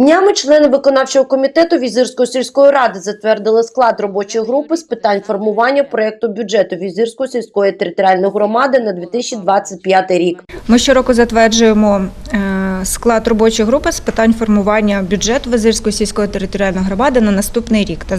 Днями члени виконавчого комітету Візирської сільської ради затвердили склад робочої групи з питань формування проекту бюджету Візирської сільської територіальної громади на 2025 рік. Ми щороку затверджуємо е, склад робочої групи з питань формування бюджету Визирської сільської територіальної громади на наступний рік та,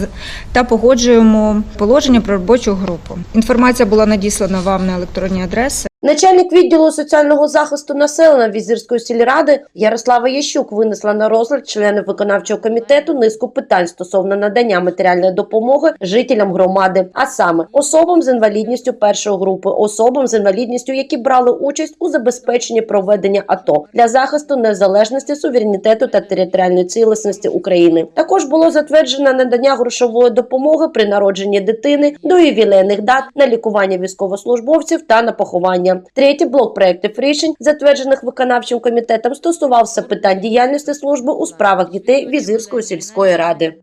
та погоджуємо положення про робочу групу. Інформація була надіслана вам на електронні адреси. Начальник відділу соціального захисту населення Візирської сільради Ярослава Ящук винесла на розгляд членів виконавчого комітету низку питань стосовно надання матеріальної допомоги жителям громади, а саме особам з інвалідністю першої групи, особам з інвалідністю, які брали участь у забезпеченні проведення АТО для захисту незалежності, суверенітету та територіальної цілісності України. Також було затверджено надання грошової допомоги при народженні дитини до ювілейних дат на лікування військовослужбовців та на поховання. Третій блок проєктів рішень, затверджених виконавчим комітетом, стосувався питань діяльності служби у справах дітей Візирської сільської ради.